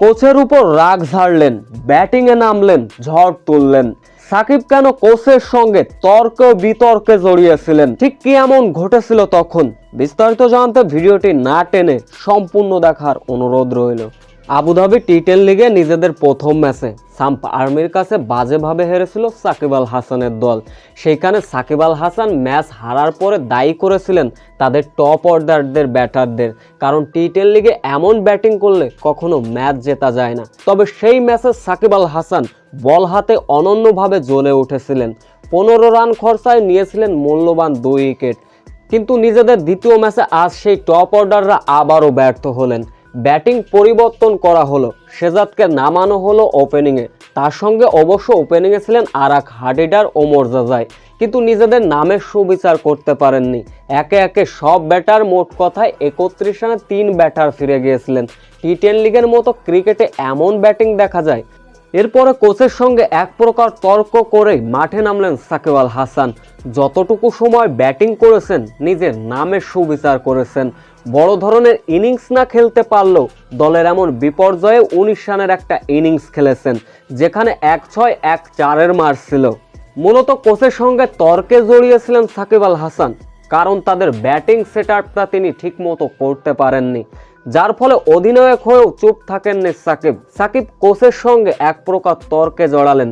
কোচের উপর রাগ ঝাড়লেন ব্যাটিংয়ে নামলেন, ঝড় তুললেন। সাকিব কেন কোচের সঙ্গে তর্ক বিতর্কে জড়িয়েছিলেন? ঠিক কি এমন ঘটেছিল তখন? বিস্তারিত জানতে ভিডিওটি না টেনে সম্পূর্ণ দেখার অনুরোধ রইল। আবুধাবি টি টেন লিগে নিজেদের প্রথম ম্যাচে সাম্প আর্মির কাছে বাজেভাবে হেরেছিল সাকিব আল হাসানের দল। সেইখানে সাকিব আল হাসান ম্যাচ হারার পরে দায়ী করেছিলেন তাদের টপ অর্ডারদের ব্যাটারদের। কারণ টি টেন লিগে এমন ব্যাটিং করলে কখনো ম্যাচ জেতা যায় না। তবে সেই ম্যাচে সাকিব আল হাসান বল হাতে অনন্যভাবে জ্বলে উঠেছিলেন। পনেরো রান খরচায় নিয়েছিলেন মূল্যবান দুই উইকেট। কিন্তু নিজেদের দ্বিতীয় ম্যাচে আজ সেই টপ অর্ডাররা আবারও ব্যর্থ হলেন। ব্যাটিং পরিবর্তন করা হলো। শেজাদকে নামানো হলো ওপেনিংয়ে। তার সঙ্গে অবশ্য ওপেনিংয়ে ছিলেন আরাক হাডিডার ও মর্যাদায় কিন্তু নিজেদের নামের সুবিচার করতে পারেননি। একে একে সব ব্যাটার মোট কথায় একত্রিশ রানে তিন ব্যাটার ফিরে গিয়েছিলেন। টি টেন লিগের মতো ক্রিকেটে এমন ব্যাটিং দেখা যায়। এরপরে কোচের সঙ্গে এক প্রকার তর্ক করেই মাঠে নামলেন সাকিব হাসান। যতটুকু সময় ব্যাটিং করেছেন, নিজের নামের সুবিচার করেছেন। বড় ধরনের ইনিংস না খেলতে পারলেও দলের এমন বিপর্যয়ে উনিশ রানের একটা ইনিংস খেলেছেন, যেখানে এক ছয়, এক চারের মার ছিল। মূলত কোচের সঙ্গে তর্কে জড়িয়েছিলেন সাকিব আল হাসান, কারণ তাদের ব্যাটিং সেট আপটা তিনি ঠিকমতো করতে পারেননি, যার ফলে অধিনায়ক হয়েও চুপ থাকেননি সাকিব। সাকিব কোচের সঙ্গে এক প্রকার তর্কে জড়ালেন।